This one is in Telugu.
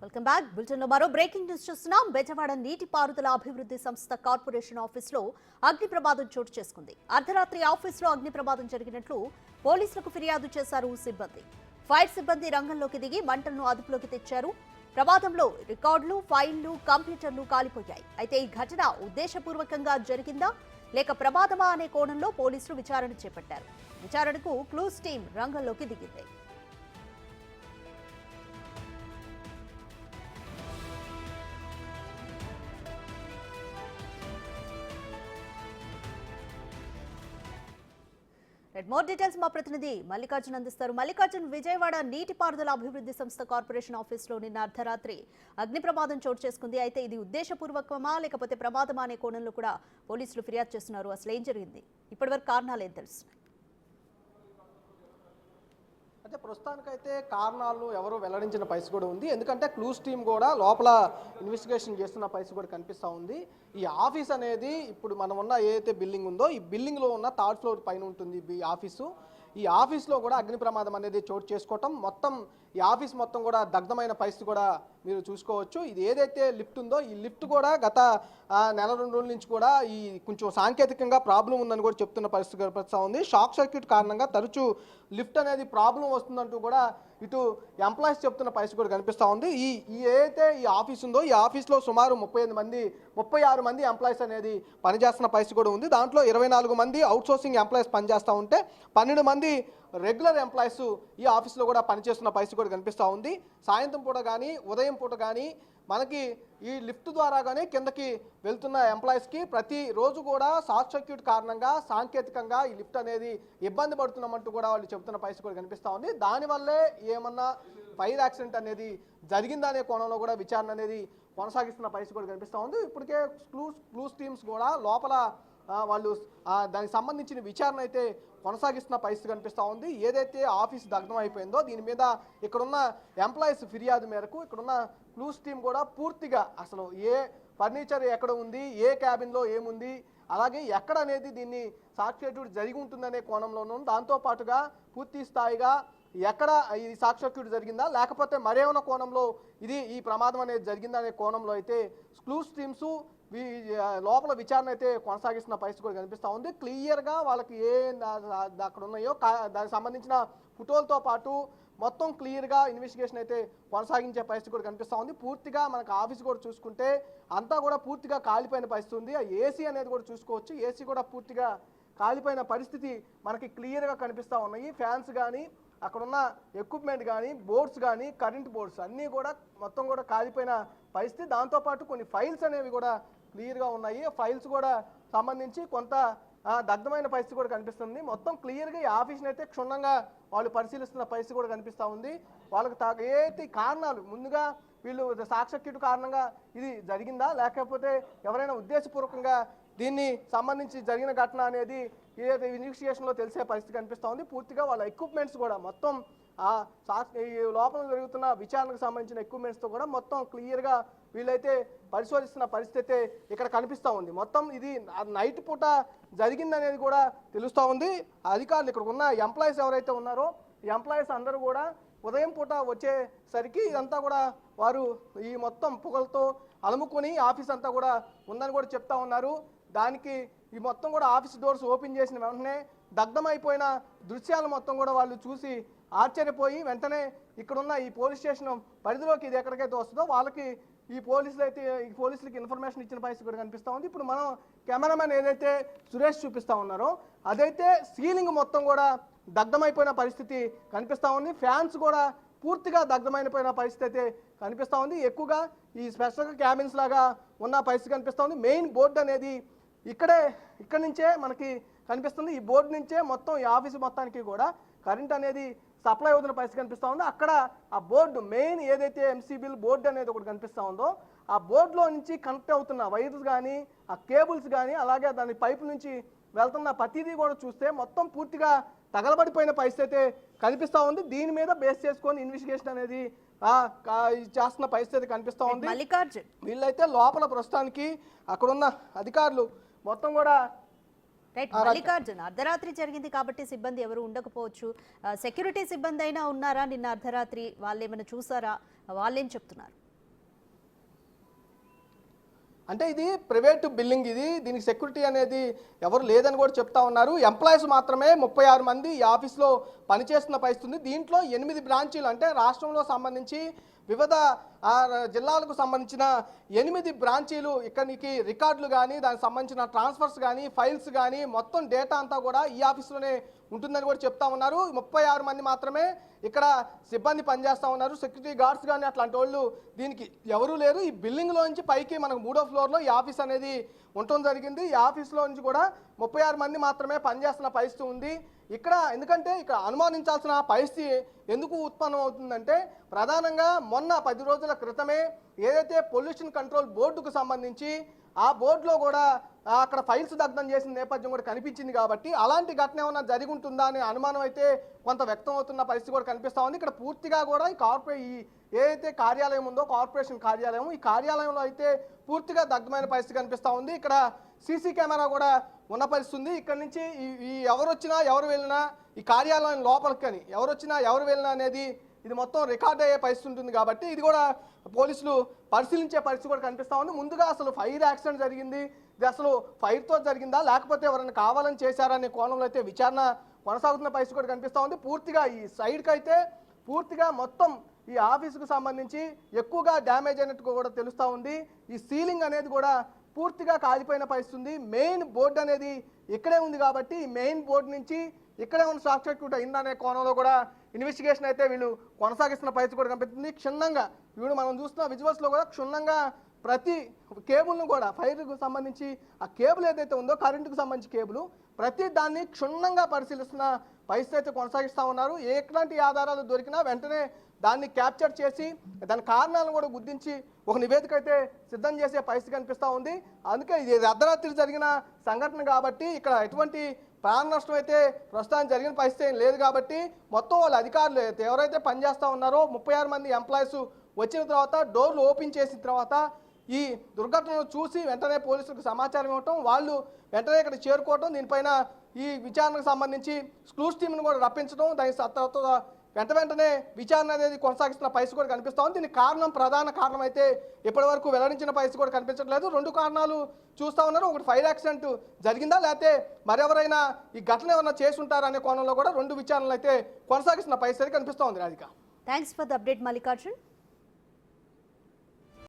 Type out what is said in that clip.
వెల్కమ్ బ్యాక్ బులెటిన్లో మరో బ్రేకింగ్ న్యూస్ చూస్తున్నాం. బెజవాడ నీటిపారుదల అభివృద్ధి సంస్థ కార్పొరేషన్ ఆఫీసులో అగ్ని ప్రమాదం చోటు చేసుకుంది. అర్ధరాత్రి ఆఫీసులో అగ్ని ప్రమాదం జరిగినట్లు పోలీసులకు ఫిర్యాదు చేశారు సిబ్బంది. ఫైర్ సిబ్బంది రంగంలోకి దిగి మంటలను అదుపులోకి తెచ్చారు. ప్రమాదంలో రికార్డులు ఫైళ్ళు కంప్యూటర్లు కాలిపోయాయి. అయితే ఈ ఘటన ఉద్దేశపూర్వకంగా జరిగిందా లేక ప్రమాదమా అనే కోణంలో పోలీసులు విచారణ చేపట్టారు. విచారణకు క్లూస్ టీం రంగంలోకి దిగింది. రైట్ మోర్ డీటెయిల్స్ మా ప్రతినిధి మల్లికార్జున్ అందిస్తారు. మల్లికార్జున్ విజయవాడ నీటిపారుదల అభివృద్ధి సంస్థ కార్పొరేషన్ ఆఫీస్లో నిన్న అర్ధరాత్రి అగ్ని ప్రమాదం చోటు చేసుకుంది. అయితే ఇది ఉద్దేశపూర్వకమా లేకపోతే ప్రమాదమా అనే కోణంలో కూడా పోలీసులు ఫిర్యాదు చేస్తున్నారు. అసలు ఏం జరిగింది? ఇప్పటివరకు కారణాలు ఏం తెలుస్తున్నాయి? అయితే ప్రస్తుతానికైతే కారణాలు ఎవరు వెల్లడించిన పరిస్థితి కూడా ఉంది. ఎందుకంటే క్లూస్ టీమ్ కూడా లోపల ఇన్వెస్టిగేషన్ చేస్తున్న పరిస్థితి కూడా కనిపిస్తూ ఉంది. ఈ ఆఫీస్ అనేది ఇప్పుడు మనం ఉన్న ఏదైతే బిల్డింగ్ ఉందో ఈ బిల్డింగ్లో ఉన్న థర్డ్ ఫ్లోర్ పైన ఉంటుంది ఈ ఆఫీసు. ఈ ఆఫీస్లో కూడా అగ్ని ప్రమాదం అనేది చోటు చేసుకోవటం. మొత్తం ఈ ఆఫీస్ మొత్తం కూడా దగ్ధమైన పరిస్థితి కూడా మీరు చూసుకోవచ్చు. ఇది ఏదైతే లిఫ్ట్ ఉందో ఈ లిఫ్ట్ కూడా గత నెల రెండు రోజుల నుంచి కూడా ఈ కొంచెం సాంకేతికంగా ప్రాబ్లం ఉందని కూడా చెప్తున్న పరిస్థితి కనిపిస్తూ ఉంది. షాక్ సర్క్యూట్ కారణంగా తరచూ లిఫ్ట్ అనేది ప్రాబ్లం వస్తుందంటూ కూడా ఇటు ఎంప్లాయీస్ చెప్తున్న పరిస్థితి కూడా కనిపిస్తూ ఉంది. ఈ ఏదైతే ఈ ఆఫీస్ ఉందో ఈ ఆఫీస్లో సుమారు ముప్పై ఎనిమిది మంది ముప్పై ఆరు మంది ఎంప్లాయీస్ అనేది పనిచేస్తున్న పరిస్థితి కూడా ఉంది. దాంట్లో ఇరవై నాలుగు మంది అవుట్సోర్సింగ్ ఎంప్లాయీస్ పనిచేస్తూ ఉంటే పన్నెండు మంది రెగ్యులర్ ఎంప్లాయీస్ ఈ ఆఫీస్లో కూడా పనిచేస్తున్న పరిస్థితి కూడా కనిపిస్తూ ఉంది. సాయంత్రం పూట కానీ ఉదయం పూట కానీ మనకి ఈ లిఫ్ట్ ద్వారా కానీ కిందకి వెళ్తున్న ఎంప్లాయీస్కి ప్రతిరోజు కూడా షార్ట్ సర్క్యూట్ కారణంగా సాంకేతికంగా ఈ లిఫ్ట్ అనేది ఇబ్బంది పడుతున్నామంటూ కూడా వాళ్ళు చెబుతున్న పరిస్థితి కూడా కనిపిస్తూ ఉంది. దానివల్లే ఏమన్నా ఫైర్ యాక్సిడెంట్ అనేది జరిగిందనే కోణంలో కూడా విచారణ అనేది కొనసాగిస్తున్న పరిస్థితి కూడా కనిపిస్తూ ఉంది. ఇప్పటికే క్లూస్ క్లూస్ టీమ్స్ కూడా లోపల వాళ్ళు దానికి సంబంధించిన విచారణ అయితే కొనసాగిస్తున్న పరిస్థితి కనిపిస్తూ ఉంది. ఏదైతే ఆఫీస్ దగ్ధం అయిపోయిందో దీని మీద ఇక్కడున్న ఎంప్లాయీస్ ఫిర్యాదు మేరకు ఇక్కడున్న క్లూస్ టీం కూడా పూర్తిగా అసలు ఏ ఫర్నిచర్ ఎక్కడ ఉంది ఏ క్యాబిన్లో ఏముంది అలాగే ఎక్కడ అనేది దీన్ని సాక్షిట్యూడ్ జరిగి ఉంటుందనే కోణంలోనూ దాంతో పాటుగా పూర్తి స్థాయిగా ఎక్కడ ఈ సాక్షిట్యూడ్ జరిగిందా లేకపోతే మరేమైనా కోణంలో ఇది ఈ ప్రమాదం అనేది జరిగిందా అనే కోణంలో అయితే క్లూస్ టీమ్స్ లోపల విచారణ అయితే కొనసాగిస్తున్న పరిస్థితి కూడా కనిపిస్తూ ఉంది. క్లియర్గా వాళ్ళకి ఏ అక్కడ ఉన్నాయో దానికి సంబంధించిన ఫోటోలతో పాటు మొత్తం క్లియర్గా ఇన్వెస్టిగేషన్ అయితే కొనసాగించే పరిస్థితి కూడా కనిపిస్తూ ఉంది. పూర్తిగా మనకు ఆఫీస్ కూడా చూసుకుంటే అంతా కూడా పూర్తిగా కాలిపోయిన పరిస్థితి ఉంది. ఆ ఏసీ అనేది కూడా చూసుకోవచ్చు. ఏసీ కూడా పూర్తిగా కాలిపోయిన పరిస్థితి మనకి క్లియర్గా కనిపిస్తూ ఉన్నాయి. ఫ్యాన్స్ కానీ అక్కడున్న ఎక్విప్మెంట్ కానీ బోర్డ్స్ కానీ కరెంట్ బోర్డ్స్ అన్నీ కూడా మొత్తం కూడా కాలిపోయిన పరిస్థితి. దాంతోపాటు కొన్ని ఫైల్స్ అనేవి కూడా క్లియర్గా ఉన్నాయి. ఫైల్స్ కూడా సంబంధించి కొంత దగ్ధమైన పరిస్థితి కూడా కనిపిస్తుంది. మొత్తం క్లియర్గా ఈ ఆఫీస్ని అయితే క్షుణ్ణంగా వాళ్ళు పరిశీలిస్తున్న పరిస్థితి కూడా కనిపిస్తూ ఉంది. వాళ్ళకి తా- కారణాలు? ముందుగా వీళ్ళు సాక్షక్యుడు కారణంగా ఇది జరిగిందా? లేకపోతే ఎవరైనా ఉద్దేశపూర్వకంగా దీన్ని సంబంధించి జరిగిన ఘటన అనేది ఏదైతే ఇన్వెస్టిగేషన్లో తెలిసే పరిస్థితి కనిపిస్తూ ఉంది. పూర్తిగా వాళ్ళ ఎక్విప్మెంట్స్ కూడా మొత్తం ఆ ఈ లోపల జరుగుతున్న విచారణకు సంబంధించిన ఎక్విప్మెంట్స్తో కూడా మొత్తం క్లియర్గా వీళ్ళైతే పరిశోధిస్తున్న పరిస్థితి ఇక్కడ కనిపిస్తూ ఉంది. మొత్తం ఇది నైట్ పూట జరిగిందనేది కూడా తెలుస్తూ ఉంది. అధికారులు ఇక్కడ ఉన్న ఎంప్లాయీస్ ఎవరైతే ఉన్నారో ఎంప్లాయీస్ అందరూ కూడా ఉదయం పూట వచ్చేసరికి ఇదంతా కూడా వారు ఈ మొత్తం పొగలతో అలుముకొని ఆఫీస్ అంతా కూడా ఉందని కూడా చెప్తా ఉన్నారు. దానికి ఈ మొత్తం కూడా ఆఫీస్ డోర్స్ ఓపెన్ చేసిన వెంటనే దగ్ధమైపోయిన దృశ్యాలు మొత్తం కూడా వాళ్ళు చూసి ఆశ్చర్యపోయి వెంటనే ఇక్కడున్న ఈ పోలీస్ స్టేషన్ పరిధిలోకి ఇది ఎక్కడికైతే వస్తుందో వాళ్ళకి ఈ పోలీసులు అయితే ఈ పోలీసులకి ఇన్ఫర్మేషన్ ఇచ్చిన పరిస్థితి కూడా కనిపిస్తూ ఉంది. ఇప్పుడు మనం కెమెరామెన్ ఏదైతే సురేష్ చూపిస్తా ఉన్నారో అదైతే సీలింగ్ మొత్తం కూడా దగ్ధమైపోయిన పరిస్థితి కనిపిస్తూ ఉంది. ఫ్యాన్స్ కూడా పూర్తిగా దగ్ధమైపోయిన పరిస్థితి అయితే కనిపిస్తూ ఉంది. ఎక్కువగా ఈ స్పెషల్ క్యాబిన్స్ లాగా ఉన్న పరిస్థితి కనిపిస్తూ ఉంది. మెయిన్ బోర్డు అనేది ఇక్కడే ఇక్కడ నుంచే మనకి కనిపిస్తుంది. ఈ బోర్డు నుంచే మొత్తం ఈ ఆఫీస్ మొత్తానికి కూడా కరెంట్ అనేది సప్లై అవుతున్న పరిస్థితి కనిపిస్తూ ఉంది అక్కడ ఆ బోర్డు మెయిన్ ఏదైతే ఎంసీబీల్ బోర్డు అనేది ఒకటి కనిపిస్తూ ఉందో ఆ బోర్డులో నుంచి కనెక్ట్ అవుతున్న వైర్స్ కానీ ఆ కేబుల్స్ కానీ అలాగే దాని పైపు నుంచి వెళ్తున్న ప్రతిదీ కూడా చూస్తే మొత్తం పూర్తిగా తగలబడిపోయిన పరిస్థితి అయితే కనిపిస్తూ ఉంది. దీని మీద బేస్ చేసుకొని ఇన్వెస్టిగేషన్ అనేది చేస్తున్న పరిస్థితి అయితే కనిపిస్తూ ఉంది. వీళ్ళైతే లోపల ప్రస్తుతానికి అక్కడున్న అధికారులు మొత్తం కూడా రైట్ మల్లికార్జున్ అర్ధరాత్రి జరిగింది కాబట్టి సిబ్బంది ఎవరు ఉండకపోవచ్చు. సెక్యూరిటీ సిబ్బంది అయినా ఉన్నారా? నిన్న అర్ధరాత్రి వాళ్ళు ఏమైనా చూసారా? వాళ్ళేం చెప్తున్నారు? అంటే ఇది ప్రైవేటు బిల్డింగ్ ఇది. దీనికి సెక్యూరిటీ అనేది ఎవరు లేదని కూడా చెప్తా ఉన్నారు. ఎంప్లాయీస్ మాత్రమే ముప్పై ఆరు మంది ఈ ఆఫీస్లో పనిచేస్తున్న పరిస్థితుంది దీంట్లో ఎనిమిది బ్రాంచీలు అంటే రాష్ట్రంలో సంబంధించి వివిధ ఆ, జిల్లాలకు సంబంధించిన ఎనిమిది బ్రాంచీలు ఇక్కడికి రికార్డులు కానీ దానికి సంబంధించిన ట్రాన్స్ఫర్స్ కానీ ఫైల్స్ కానీ మొత్తం డేటా అంతా కూడా ఈ ఆఫీస్లోనే ఉంటుందని కూడా చెప్తా ఉన్నారు. ముప్పై ఆరు మంది మాత్రమే ఇక్కడ సిబ్బంది పనిచేస్తూ ఉన్నారు. సెక్యూరిటీ గార్డ్స్ కానీ అట్లాంటి వాళ్ళు దీనికి ఎవరూ లేరు. ఈ బిల్డింగ్లో నుంచి పైకి మనకు మూడో ఫ్లోర్లో ఈ ఆఫీస్ అనేది ఉండటం జరిగింది. ఈ ఆఫీస్లో నుంచి కూడా ముప్పై ఆరు మంది మాత్రమే పనిచేస్తున్న పరిస్థితి ఉంది. ఇక్కడ ఎందుకంటే ఇక్కడ అనుమానించాల్సిన పరిస్థితి ఎందుకు ఉత్పన్నం అవుతుందంటే ప్రధానంగా మొన్న పది రోజుల క్రితమే ఏదైతే పొల్యూషన్ కంట్రోల్ బోర్డుకు సంబంధించి ఆ బోర్డులో కూడా అక్కడ ఫైల్స్ దగ్ధం చేసిన నేపథ్యం కూడా కనిపించింది కాబట్టి అలాంటి ఘటన ఏమైనా జరిగి ఉంటుందా అనే అనుమానం అయితే కొంత వ్యక్తం అవుతున్న పరిస్థితి కూడా కనిపిస్తా ఉంది. ఇక్కడ పూర్తిగా కూడా ఈ కార్పొరే ఈ ఏదైతే కార్యాలయం ఉందో కార్పొరేషన్ కార్యాలయం ఈ కార్యాలయంలో అయితే పూర్తిగా దగ్ధమైన పరిస్థితి కనిపిస్తా ఉంది. ఇక్కడ సీసీ కెమెరా కూడా ఉన్న పరిస్థితి ఉంది. ఇక్కడ నుంచి ఈ ఎవరు వచ్చినా ఎవరు వెళ్ళినా ఈ కార్యాలయం లోపలికి కానీ ఎవరు వచ్చినా ఎవరు వెళ్ళినా అనేది ఇది మొత్తం రికార్డ్ అయ్యే పరిస్థితి ఉంటుంది కాబట్టి ఇది కూడా పోలీసులు పరిశీలించే పరిస్థితి కూడా కనిపిస్తూ ఉంది. ముందుగా అసలు ఫైర్ యాక్సిడెంట్ జరిగింది. ఇది అసలు ఫైర్తో జరిగిందా? లేకపోతే ఎవరైనా కావాలని చేశారనే కోణంలో అయితే విచారణ కొనసాగుతున్న పరిస్థితి కూడా కనిపిస్తూ ఉంది. పూర్తిగా ఈ సైడ్కి అయితే పూర్తిగా మొత్తం ఈ ఆఫీసుకు సంబంధించి ఎక్కువగా డ్యామేజ్ అయినట్టు కూడా తెలుస్తూ ఉంది. ఈ సీలింగ్ అనేది కూడా పూర్తిగా కాలిపోయిన పరిస్థితి ఉంది. మెయిన్ బోర్డు అనేది ఇక్కడే ఉంది కాబట్టి మెయిన్ బోర్డు నుంచి ఇక్కడే ఉన్న షార్ట్ సర్క్యూట్ అయిందనే కోణంలో కూడా ఇన్వెస్టిగేషన్ అయితే వీళ్ళు కొనసాగిస్తున్న పరిస్థితి కూడా కనిపిస్తుంది. క్షుణ్ణంగా వీడు మనం చూస్తున్న విజువల్స్లో కూడా క్షుణ్ణంగా ప్రతి కేబుల్ను కూడా ఫైర్కు సంబంధించి ఆ కేబుల్ ఏదైతే ఉందో కరెంటుకు సంబంధించి కేబుల్ ప్రతి దాన్ని క్షుణ్ణంగా పరిశీలిస్తున్న పరిస్థితి అయితే కొనసాగిస్తూ ఉన్నారు. ఎట్లాంటి ఆధారాలు దొరికినా వెంటనే దాన్ని క్యాప్చర్ చేసి దాని కారణాలను కూడా గుర్తించి ఒక నివేదిక అయితే సిద్ధం చేసే పరిస్థితి కనిపిస్తూ ఉంది. అందుకే ఇది అర్ధరాత్రి జరిగిన సంఘటన కాబట్టి ఇక్కడ ఎటువంటి ప్రాణ నష్టం అయితే ప్రస్తుతానికి జరిగిన పరిస్థితి ఏం లేదు కాబట్టి మొత్తం వాళ్ళ అధికారులు ఎవరైతే పనిచేస్తూ ఉన్నారో ముప్పై ఆరు మంది ఎంప్లాయీస్ వచ్చిన తర్వాత డోర్లు ఓపెన్ చేసిన తర్వాత ఈ దుర్ఘటనను చూసి వెంటనే పోలీసులకు సమాచారం ఇవ్వటం వాళ్ళు వెంటనే ఇక్కడ చేరుకోవటం దీనిపైన ఈ విచారణకు సంబంధించి స్క్లూస్ టీంను కూడా రప్పించడం దాని స- తర్వాత వెంట వెంటనే విచారణ అనేది కొనసాగిస్తున్న పరిస్థితి కూడా కనిపిస్తోంది దీనికి కారణం ప్రధాన కారణం అయితే ఇప్పటి వరకు వెల్లడించిన పరిస్థితి కూడా కనిపించట్లేదు. రెండు కారణాలు చూస్తా ఉన్నారు. ఒకటి ఫైర్ యాక్సిడెంట్ జరిగిందా? లేకపోతే మరెవరైనా ఈ ఘటన ఏమైనా చేసి ఉంటారా అనే కోణంలో కూడా రెండు విచారణలు అయితే కొనసాగిస్తున్న పరిస్థితి కనిపిస్తూ ఉంది Radhika. Thanks for the update Mallikarjun